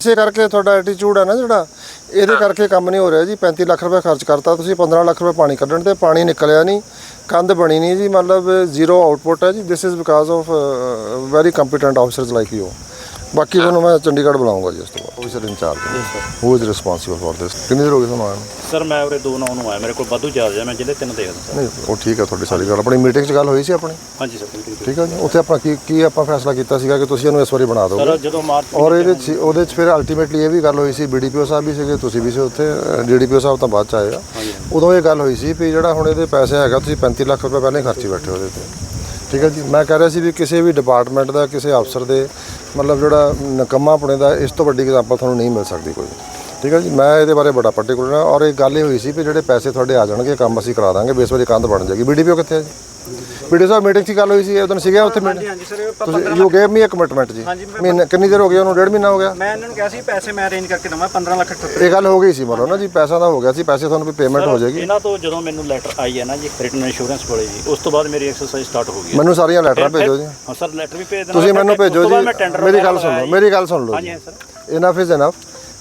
ਇਸੇ ਕਰਕੇ ਤੁਹਾਡਾ ਐਟੀਟਿਊਡ ਹੈ ਨਾ ਜਿਹੜਾ ਇਹਦੇ ਕਰਕੇ ਕੰਮ ਨਹੀਂ ਹੋ ਰਿਹਾ ਜੀ। 35 ਲੱਖ ਰੁਪਏ ਖਰਚ ਕਰਤਾ ਤੁਸੀਂ 15 ਲੱਖ ਰੁਪਏ ਪਾਣੀ ਕੱਢਣ ਤੇ ਪਾਣੀ ਨਿਕਲਿਆ ਨਹੀਂ ਕੰਧ ਬਣੀ ਨਹੀਂ ਜੀ ਮਤਲਬ ਜ਼ੀਰੋ ਆਊਟਪੁੱਟ ਹੈ ਜੀ। This is because of very competent officers like you ਬਾਕੀ ਤੁਹਾਨੂੰ ਮੈਂ ਚੰਡੀਗੜ੍ਹ ਬੁਲਾਉਂਗਾ ਜੀ ਇਸ ਤੋਂ ਬਾਅਦ। Officer in-charge who is responsible for this ਕਿੰਨੀ ਦੇਰ ਹੋ ਗਈ ਤੁਹਾਨੂੰ ਆਇਆ ਨੂੰ? ਸਰ ਮੈਂ ਉਰੇ 2 9 ਨੂੰ ਆਇਆ। ਮੇਰੇ ਕੋਲ ਵਾਧੂ ਚਾਰਜ ਹੈ ਮੈਂ ਜ਼ਿਲ੍ਹੇ ਤਿੰਨ ਦੇਖਦਾ ਸਰ। ਨਹੀਂ ਉਹ ਠੀਕ ਹੈ ਤੁਹਾਡੀ ਸਾਰੀ ਗੱਲ। ਆਪਣੀ ਮੀਟਿੰਗ 'ਚ ਗੱਲ ਹੋਈ ਸੀ ਆਪਣੀ? ਹਾਂਜੀ ਸਰ ਬਿਲਕੁਲ ਠੀਕ। ਹੈ ਜੀ। ਉੱਥੇ ਆਪਾਂ ਕੀ ਕੀ ਆਪਾਂ ਫੈਸਲਾ ਕੀਤਾ ਸੀਗਾ ਕਿ ਤੁਸੀਂ ਇਹਨੂੰ ਇਸ ਵਾਰੀ ਬਣਾ ਦਿਓਗੇ ਸਰ ਜਦੋਂ ਮਾਰਚ ਔਰ ਇਹਦੇ 'ਚ ਉਹਦੇ 'ਚ ਫਿਰ ਅਲਟੀਮੇਟਲੀ ਇਹ ਵੀ ਗੱਲ ਹੋਈ ਸੀ ਬੀਡੀਪੀਓ ਸਾਹਿਬ ਵੀ ਸੀਗੇ ਤੁਸੀਂ ਵੀ ਸੀ ਉੱਥੇ ਡੀਡੀਪੀਓ ਸਾਹਿਬ ਤਾਂ ਬਾਅਦ ਚ ਆਏ ਆ। ਉਦੋਂ ਇਹ ਗੱਲ ਹੋਈ ਸੀ ਵੀ ਜਿਹੜਾ ਹੁਣ ਇਹਦੇ ਪੈਸੇ ਹੈਗਾ ਤੁਸੀਂ 35 ਲੱਖ ਰੁਪਏ ਪਹਿਲਾਂ ਹੀ ਖਰਚੀ ਬੈਠੇ ਹੋ ਉਹਦੇ ਤੇ। ਠੀਕ ਹੈ ਜੀ, ਮੈਂ ਕਹਿ ਰਿਹਾ ਸੀ ਵੀ ਕਿਸੇ ਵੀ ਡਿਪਾਰਟਮੈਂਟ ਦਾ, ਕਿਸੇ ਅਫਸਰ ਦੇ, ਮਤਲਬ ਜਿਹੜਾ ਨਕਮਾਪਣੇ ਦਾ, ਇਸ ਤੋਂ ਵੱਡੀ ਐਗਜ਼ਾਮਪਲ ਤੁਹਾਨੂੰ ਨਹੀਂ ਮਿਲ ਸਕਦੀ ਕੋਈ। ਠੀਕ ਹੈ ਜੀ, ਮੈਂ ਇਹਦੇ ਬਾਰੇ ਬੜਾ ਪਾਰਟਿਕੂਲਰ ਹਾਂ ਔਰ ਇਹ ਗੱਲ ਇਹ ਹੋਈ ਸੀ ਵੀ ਜਿਹੜੇ ਪੈਸੇ ਤੁਹਾਡੇ ਆ ਜਾਣਗੇ, ਕੰਮ ਅਸੀਂ ਕਰਾ ਦਾਂਗੇ ਬੇਸ ਵਾਰੀ ਕੰਧ ਬਣ ਜਾਏਗੀ। ਬੀਡੀਪੀਓ ਕਿੱਥੇ ਹੈ ਜੀ? ਬੀਡੀਓ ਸਾਹਿਬ ਮੀਟਿੰਗ 'ਚ ਗੱਲ ਹੋਈ ਸੀ ਉਦੋਂ ਸੀਗਾ ਉੱਥੇ ਹਾਂਜੀ ਸਰ ਤੁਸੀਂ you gave me a commitment ਜੀ। ਹਾਂਜੀ, ਮੈਂ- ਮਹੀਨੇ ਕਿੰਨੀ ਦੇਰ ਹੋ ਗਈ ਉਹਨੂੰ ਡੇਢ ਮਹੀਨਾ ਹੋ ਗਿਆ? ਮੈਂ ਇਹਨਾਂ ਨੂੰ ਕਿਹਾ ਸੀ ਪੈਸੇ ਮੈਂ ਅਰੇਂਜ ਕਰਕੇ ਦਵਾਂ 15 ਲੱਖ ਟੱਕਰ ਇਹ ਗੱਲ ਹੋ ਗਈ ਸੀ ਮਤਲਬ ਨਾ ਜੀ ਪੈਸਾ ਦਾ ਹੋ ਗਿਆ ਸੀ ਪੈਸੇ ਤੁਹਾਨੂੰ ਵੀ ਪੇਮੈਂਟ ਹੋ ਜਾਏਗੀ। ਇਹਨਾਂ ਤੋਂ ਜਦੋਂ ਮੈਨੂੰ ਲੈਟਰ ਆਈ ਹੈ ਨਾ ਜੀ ਰਿਟਨ ਇੰਸ਼ੋਰੈਂਸ ਕੋਲੇ ਜੀ ਉਸ ਤੋਂ ਬਾਅਦ ਮੇਰੀ ਐਕਸਰਸਾਈਜ਼ ਸਟਾਰਟ ਹੋ ਗਈ ਹੈ। ਮੈਨੂੰ ਸਾਰੀਆਂ ਲੈਟਰਾਂ ਭੇਜੋ ਜੀ। ਹਾਂ ਸਰ ਲੈਟਰ ਵੀ ਭੇਜ ਦੇਣਾ ਤੁਸੀਂ ਮੈਨੂੰ ਉਸ ਭੇਜੋ ਤੋਂ ਬਾਅਦ ਮੈਂ ਜੀ tender ਮੇਰੀ ਵਗੈਰਾ ਗੱਲ ਸੁਣ ਲਓ। ਮੇਰੀ ਗੱਲ ਸੁਣ ਲਓ ਹਾਂਜੀ ਜੀ। ਸਰ। ਇਨਫ ਇਜ਼ ਇਨਫ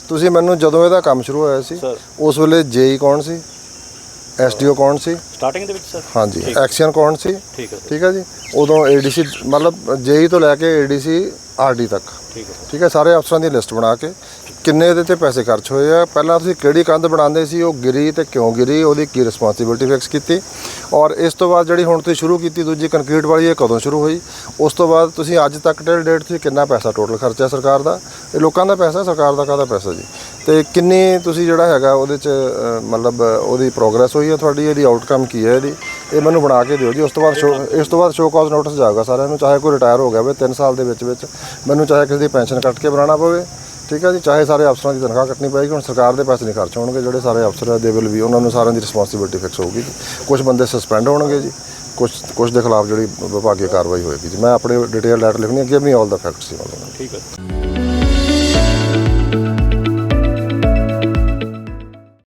ਤੁਸੀਂ ਮੈਨੂੰ ਜਦੋਂ ਇਹਦਾ ਕੰਮ ਸ਼ੁਰੂ ਹੋਇਆ ਸੀ. ਉਸ ਵੇਲੇ ਜੇਈ ਕੌਣ ਸੀ? ਐਸਡੀਓ ਕੌਣ ਸੀ? ਸਟਾਰਟਿੰਗ ਦੇ ਵਿੱਚ ਸਰ ਹਾਂਜੀ ਐਕਸ਼ਨ ਕੌਣ ਸੀ? ਠੀਕ ਹੈ ਸਰ ਠੀਕ ਹੈ ਜੀ। ਉਦੋਂ ਏਡੀਸੀ ਮਤਲਬ ਜੇਈ ਤੋਂ ਲੈ ਕੇ ਏਡੀਸੀ ਆਰਡੀ ਤੱਕ। ਠੀਕ ਹੈ ਸਰ ਠੀਕ ਹੈ ਸਾਰੇ ਅਫਸਰਾਂ ਦੀ ਲਿਸਟ ਬਣਾ ਕੇ। ਕਿੰਨੇ ਇਹਦੇ ਤੇ ਪੈਸੇ ਖਰਚ ਹੋਏ ਆ? ਪਹਿਲਾਂ ਤੁਸੀਂ ਕਿਹੜੀ ਕੰਧ ਬਣਾਉਂਦੇ ਸੀ? ਉਹ ਗਿਰੀ ਤੇ ਕਿਉਂ ਗਿਰੀ? ਉਹਦੀ ਕੀ ਰਿਸਪੌਂਸਿਬਿਲਟੀ ਫਿਕਸ ਕੀਤੀ? ਔਰ ਇਸ ਤੋਂ ਬਾਅਦ ਜਿਹੜੀ ਹੁਣ ਤੁਸੀਂ ਸ਼ੁਰੂ ਕੀਤੀ ਦੂਜੀ ਕੰਕਰੀਟ ਵਾਲੀ ਇਹ ਕਦੋਂ ਸ਼ੁਰੂ ਹੋਈ? ਉਸ ਤੋਂ ਬਾਅਦ ਤੁਸੀਂ ਅੱਜ ਤੱਕ ਟਿਲ ਡੇਟ ਤੁਸੀਂ ਕਿੰਨਾ ਪੈਸਾ ਟੋਟਲ ਖਰਚਿਆ ਸਰਕਾਰ ਦਾ? ਇਹ ਲੋਕਾਂ ਦਾ ਪੈਸਾ ਸਰਕਾਰ ਦਾ ਕਾਹਦਾ ਪੈਸਾ ਜੀ? ਤੇ ਕਿੰਨੀ ਤੁਸੀਂ ਜਿਹੜਾ ਹੈਗਾ ਉਹਦੇ ਚ ਅ, ਮਤਲਬ ਅ, ਉਹਦੀ ਪ੍ਰੋਗਰੈਸ ਹੋਈ ਹੈ ਤੁਹਾਡੀ ਇਹਦੀ ਆਊਟਕਮ ਕੀ ਹੈ ਇਹਦੀ? ਇਹ ਮੈਨੂੰ ਬਣਾ ਕੇ ਦਿਓ ਜੀ ਉਸ ਤੋਂ ਬਾਅਦ show- ਇਸ ਤੋਂ ਬਾਅਦ ਸ਼ੋਅ ਕਾਜ਼ ਨੋਟਿਸ ਜਾਊਗਾ ਸਾਰਿਆਂ ਨੂੰ ਚਾਹੇ ਕੋਈ ਰਿਟਾਇਰ ਹੋ ਗਿਆ ਹੋਵੇ 3 ਸਾਲ ਦੇ ਵਿੱਚ ਵਿੱਚ। ਮੈਨੂੰ ਚਾਹੇ ਕਿਸੇ ਦੀ ਪੈਨਸ਼ਨ ਕੱਟ ਕੇ ਬਣਾਉਣਾ ਪਵੇ ਠੀਕ ਹੈ ਜੀ? ਚਾਹੇ ਸਾਰੇ ਅਫਸਰਾਂ ਦੀ ਤਨਖਾਹ ਕੱਟਣੀ ਪਏਗੀ ਹੁਣ ਸਰਕਾਰ ਦੇ ਪੈਸੇ ਨਹੀਂ ਖਰਚ ਹੋਣਗੇ ਜਿਹੜੇ ਸਾਰੇ ਅਫਸਰ ਦੇ ਵਿਲ ਵੀ ਉਹਨਾਂ ਨੂੰ ਸਾਰਿਆਂ ਦੀ ਰਿਸਪੌਂਸਿਬਿਲਟੀ ਫਿਕਸ ਹੋਊਗੀ ਜੀ। ਕੁਝ ਬੰਦੇ ਸਸਪੈਂਡ ਹੋਣਗੇ ਜੀ ਕੁਝ ਕੁਝ ਦੇ ਖਿਲਾਫ ਜਿਹੜੀ ਵਿਭਾਗੀ ਕਾਰਵਾਈ ਹੋਏਗੀ ਜੀ। ਮੈਂ ਆਪਣੇ ਡਿਟੇਲ ਲੈਟਰ ਲਿਖਣੀ ਹੈ ਵੀ ਮੀ ਆਲ ਦਾ ਫੈਕਟਸ ਜੀ ਮਤਲਬ ਠੀਕ ਹੈ।